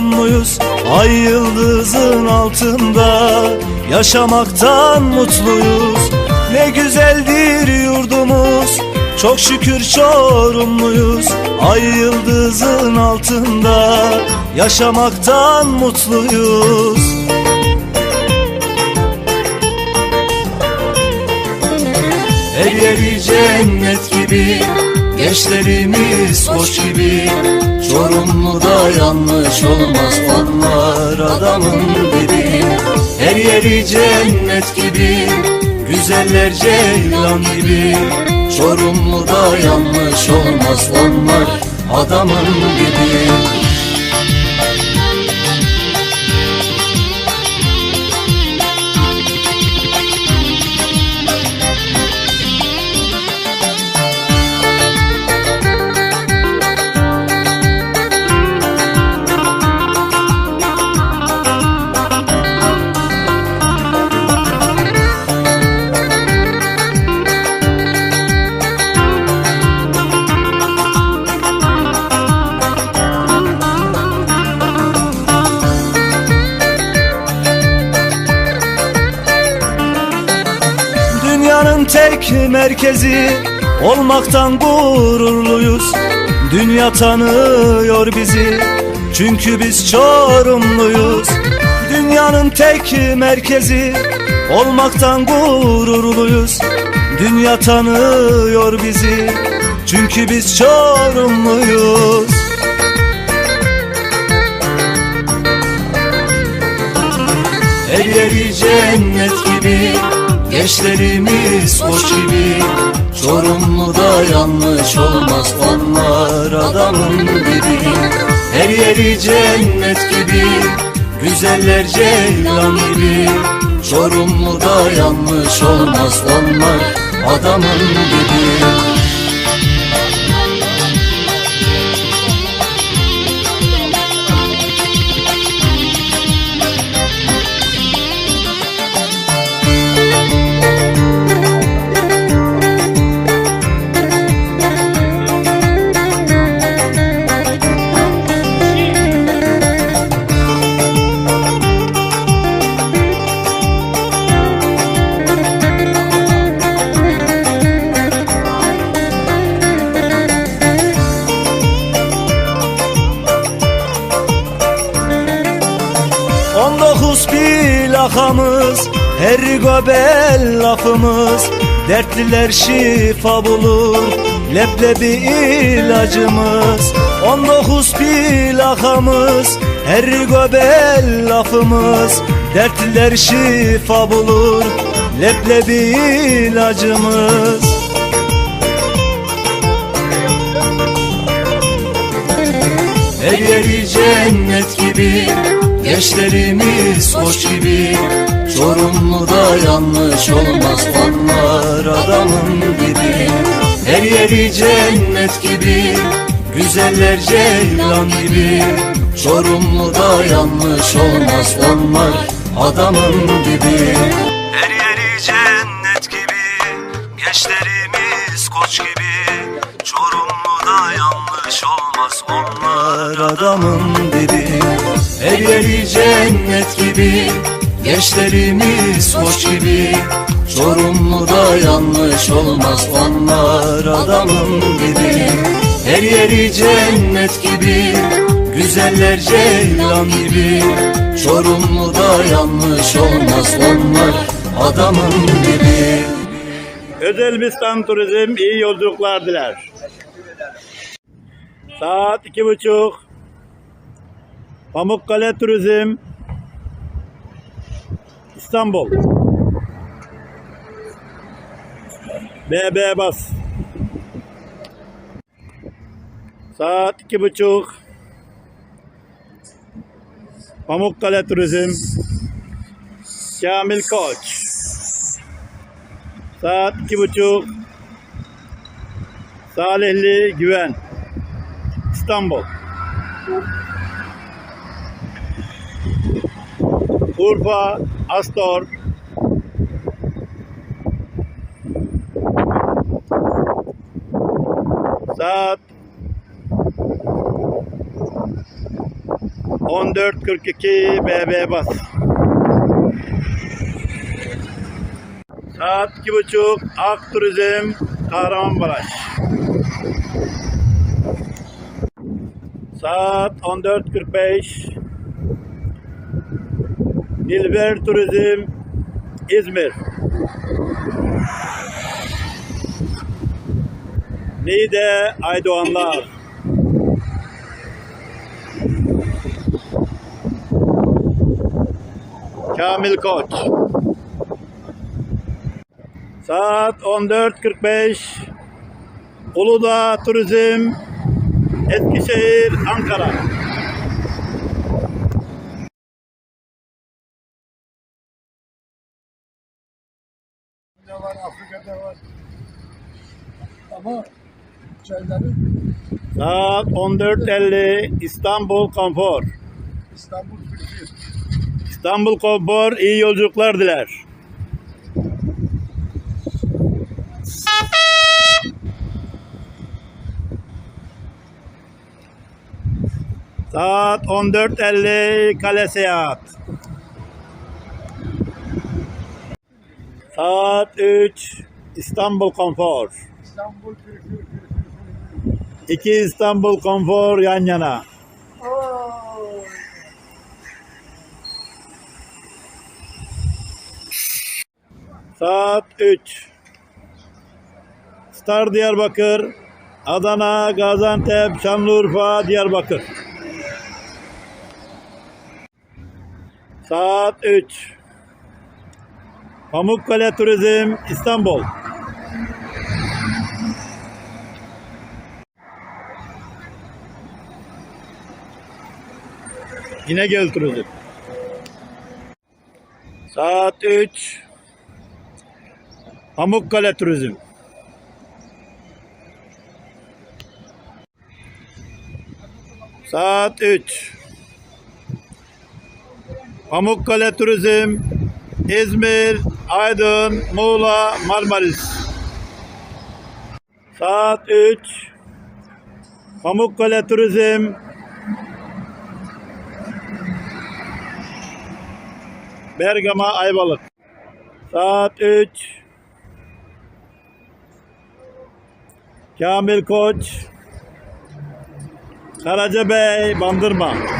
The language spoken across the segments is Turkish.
Çorumluyuz Ay yıldızın altında Yaşamaktan mutluyuz. Ne güzeldir yurdumuz Çok şükür Çorumluyuz. Ay yıldızın altında Yaşamaktan mutluyuz. Her yeri cennet gibi Gençlerimiz hoş gibi Çorumlu'da yanlış olmaz. Onlar adamın dibi Her yeri cennet gibi Güzeller ceylan gibi. Çorumlu'da yanlış olmaz. Onlar adamın dibi merkezi. Olmaktan gururluyuz. Dünya tanıyor bizi. Çünkü biz Çorumluyuz. Dünyanın tek merkezi. Olmaktan gururluyuz. Dünya tanıyor bizi. Çünkü biz Çorumluyuz. Her yeri cennet gibi Gençlerimiz hoş gibi Çorumlu'da yanlış olmaz. Onlar adamın dibi Her yeri cennet gibi Güzeller ceylan gibi. Çorumlu'da yanlış olmaz. Onlar adamın dibi lafımız Dertliler şifa bulur. Leblebi ilacımız On dokuz plakamız Her gobel lafımız. Dertliler şifa bulur Leblebi ilacımız. Her yeri cennet gibi Gençlerimiz hoş gibi Çorumlu'da yanlış olmaz. Onlar adamın dibi Her yeri cennet gibi Güzeller ceylan gibi. Çorumlu'da yanlış olmaz. Onlar adamın dibi olmaz Onlar adamın dibi. Her yeri cennet gibi Gençlerimiz hoş gibi. Çorumlu'da yanlış olmaz Onlar adamın dibi. Her yeri cennet gibi Güzeller ceylan gibi. Çorumlu'da yanlış olmaz Onlar adamın dibi. Özel Turizm iyi yolculuklar diler. Saat iki buçuk. Pamukkale Turizm. İstanbul. BB bas. Saat iki buçuk. Pamukkale Turizm. Kamil Koç. Saat iki buçuk. Salihli Güven. İstanbul. Urfa, Astor. Saat 14.42 BB bas. Saat 2.30 Ak Turizm Kahramanmaraş. Saat 14.45 Nilver Turizm İzmir. Niğde Aydoğanlar. Kamil Koç. Saat 14.45 Uludağ Turizm Eskişehir Ankara. Ne var Afrika'da var. Ama şeyleri Saat 14.50 İstanbul Konfor. İstanbul Türkiye. İstanbul Konfor iyi yolculuklar diler. Saat 14.50 Kale Seyahat. Saat 3 İstanbul Konfor. İstanbul. İki İstanbul Konfor yan yana. Saat 3. Star Diyarbakır, Adana, Gaziantep, Şanlıurfa, Diyarbakır. Saat 3. Pamukkale Turizm, İstanbul. İnegöl Turizm. Saat 3. Pamukkale Turizm. Saat 3. Pamukkale Turizm. İzmir, Aydın, Muğla, Marmaris. Saat 3. Pamukkale Turizm. Bergama, Ayvalık. Saat 3. Kamil Koç, Karacabey, Bandırma.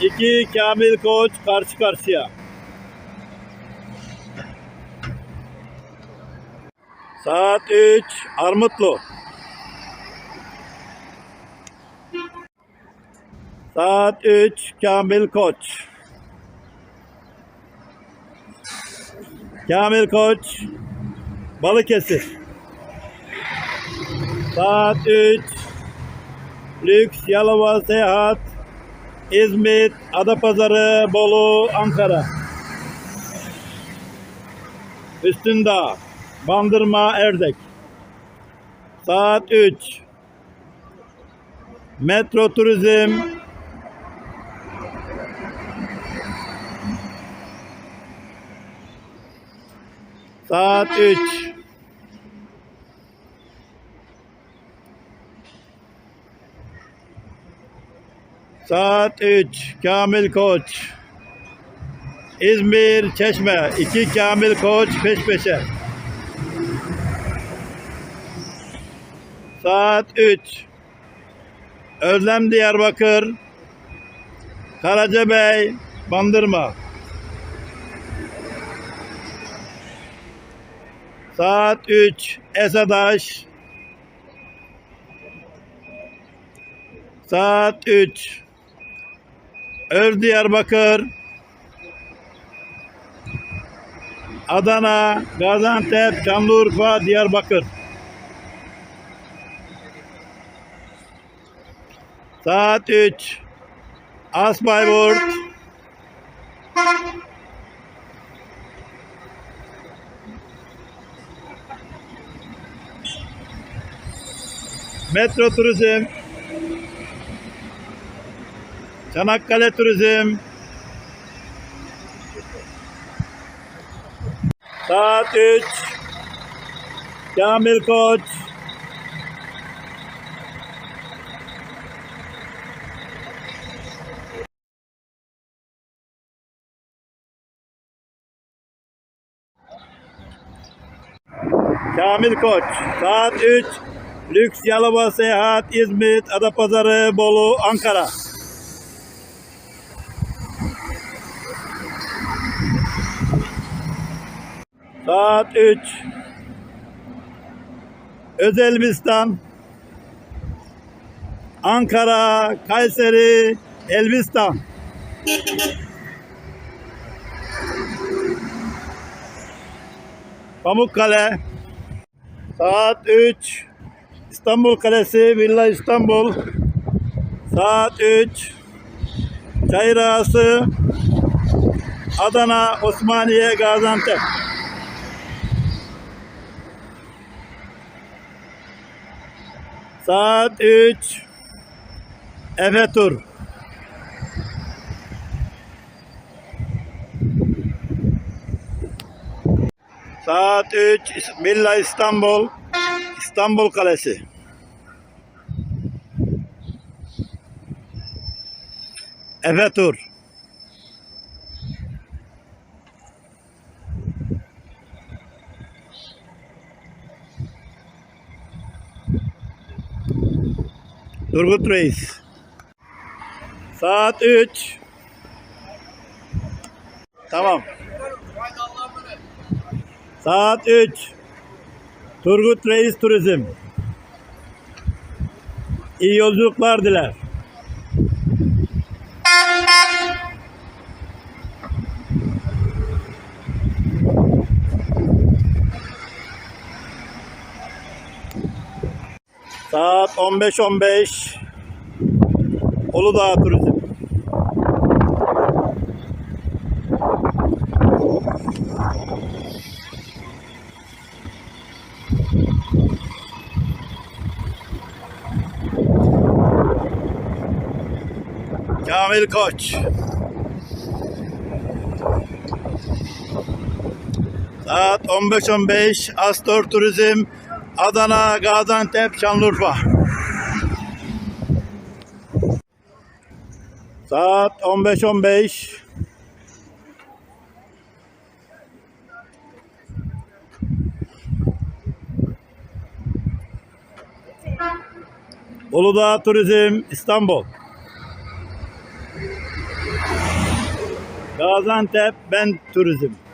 İki Kamil Koç karşı karşıya. Saat 3 Armutlu. Saat 3 Kamil Koç. Kamil Koç Balıkesir. Saat 3 Lüks Yalova Seyahat İzmit Adapazarı Bolu Ankara. Üstündağ Bandırma Erdek. Saat 3 Metro Turizm. Saat 3 Saat 3 Kamil Koç. İzmir Çeşme. 2 Kamil Koç peş peşe. Saat 3 Özlem Diyarbakır. Karacabey Bandırma. Saat 3 Esadaş. Saat 3. Öz Diyarbakır. Adana, Gaziantep, Şanlıurfa, Diyarbakır. Saat 3. Asbayburt. Metro Turizm. Çanakkale Turizm. Saat 3. Kamil Koç. Kamil Koç. Saat 3. Lüks Yalova Seyahat İzmit Adapazarı Bolu Ankara. Saat 3. Özelbistan. Ankara, Kayseri, Elbistan. Pamukkale. Saat 3. İstanbul Kalesi, Villa İstanbul. Saat 3. Çayır Ağası. Adana, Osmaniye, Gaziantep. Saat 3. Efe Tur. Saat 3. Villa İstanbul. İstanbul Kalesi. Efe Tur. Turgut Reis. Saat 3. Tamam. Saat 3. Turgut Reis Turizm. İyi yolculuklar diler. Saat 15.15 Uludağ Turizm. Kamil Koç. Saat 15.15 Astor Turizm Adana, Gaziantep, Şanlıurfa. Saat 15.15 Uludağ Turizm İstanbul. Gaziantep Ben Turizm.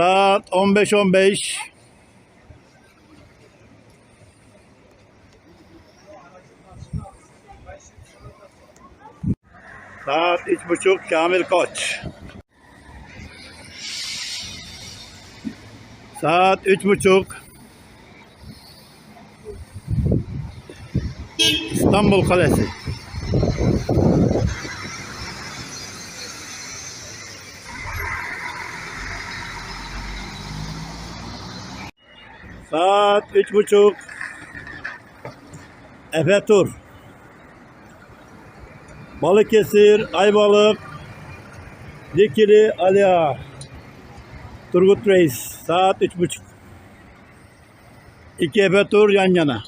Saat 15.15 Saat üç buçuk Kamil Koç. Saat üç buçuk İstanbul Kalesi. Saat üç buçuk. Efe Tur. Balıkesir, Ayvalık, Dikili, Ali Ağa. Turgut Reis. Saat üç buçuk. İki Efe Tur yan yana.